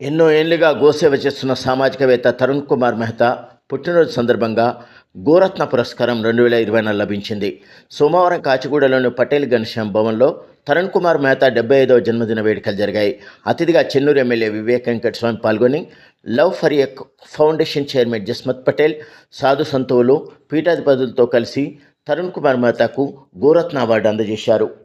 ఎన్నో ఏళ్ళుగా గోసేవ చేస్తున్న సామాజికవేత్త తరుణ్ కుమార్ మెహతా పుట్టినరోజు సందర్భంగా గోరత్న పురస్కారం రెండు వేల ఇరవై నాలుగు లభించింది. సోమవారం కాచిగూడలోని పటేల్ ఘనశ్యాం భవన్లో తరుణ్ కుమార్ మెహతా డెబ్బై ఐదవ జన్మదిన వేడుకలు జరిగాయి. అతిథిగా చెన్నూరు ఎమ్మెల్యే వివేక్ వెంకట స్వామి పాల్గొని లవ్ ఫర్ ఎక్ ఫౌండేషన్ చైర్మన్ జస్మత్ పటేల్ సాధు సంతువులు పీఠాధిపతులతో కలిసి తరుణ్ కుమార్ మెహతాకు గోరత్న అవార్డు అందజేశారు.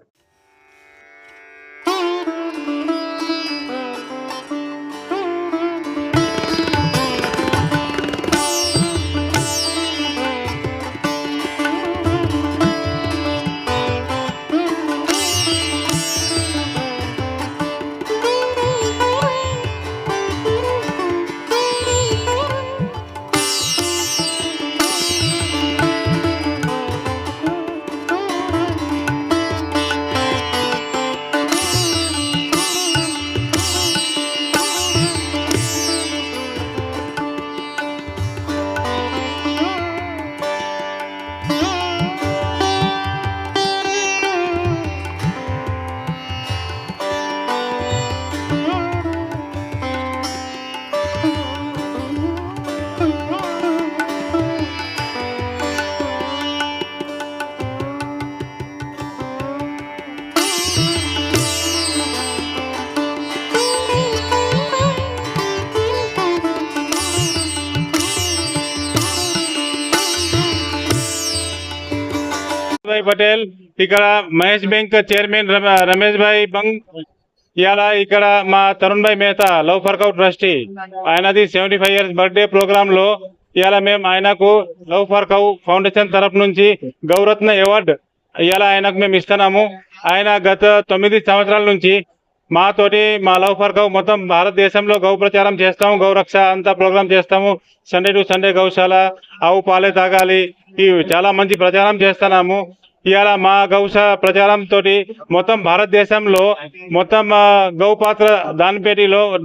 భాయ్ పటేల్ ఇక్కడ మహేష్ బ్యాంక్ చైర్మన్ రమేష్ భాయ్ బంగ్ ఇలా ఇక్కడ మా Tarun bhai Mehta love for cow trustee ఆయనది సెవెంటీ ఫైవ్ ఇయర్స్ బర్త్డే ప్రోగ్రామ్లో ఇలా మేము ఆయనకు లవ్ ఫర్కౌ ఫౌండేషన్ తరఫు నుంచి గౌరత్న అవార్డు ఇలా ఆయనకు మేము ఇస్తున్నాము. ఆయన గత తొమ్మిది సంవత్సరాల నుంచి మాతోటి మా లవ్ ఫర్ గౌ మొత్తం భారతదేశంలో గౌ ప్రచారం చేస్తాము గౌరక్ష అంతా ప్రోగ్రామ్ చేస్తాము. సండే టు సండే గౌశాల ఆవు పాలే తాగాలి. ఇవి చాలా మంచి ప్రచారం చేస్తున్నాము. ఇవాళ మా గౌశ ప్రచారం తోటి మొత్తం భారతదేశంలో మొత్తం గౌపాత్ర గౌ పాత్ర దానిపేటిలో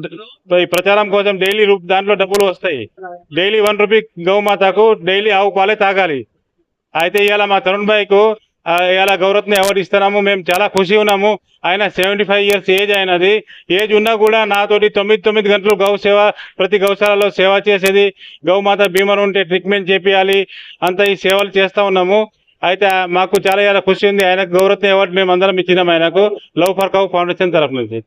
ఈ ప్రచారం కోసం డైలీ రూ- దాంట్లో డబ్బులు వస్తాయి. డైలీ వన్ రూపీ గౌమాతకు డైలీ ఆవు పాలే తాగాలి. అయితే ఇవాళ మా తరుణ్ భాయ్కు ఇలా ఇవాళ గౌరత్ని అవార్డు ఇస్తున్నాము. మేము చాలా ఖుషి ఉన్నాము. ఆయన సెవెంటీ ఫైవ్ ఇయర్స్ ఏజ్ అయినది ఏజ్ ఉన్నా కూడా నాతోటి తొమ్మిది తొమ్మిది గంటలు గౌ సేవ ప్రతి గౌశాలలో సేవ చేసేది. గౌమాత బీమర్ ఉంటే ట్రీట్మెంట్ చేపియాలి. అంత ఈ సేవలు చేస్తా ఉన్నాము. అయితే మాకు చాలా చాలా ఖుషి ఉంది. ఆయనకు గౌరత్ని అవార్డు మేము అందరం ఇచ్చినాం ఆయనకు. లవ్ ఫర్ కౌ ఫౌండేషన్ తరఫు నుంచి.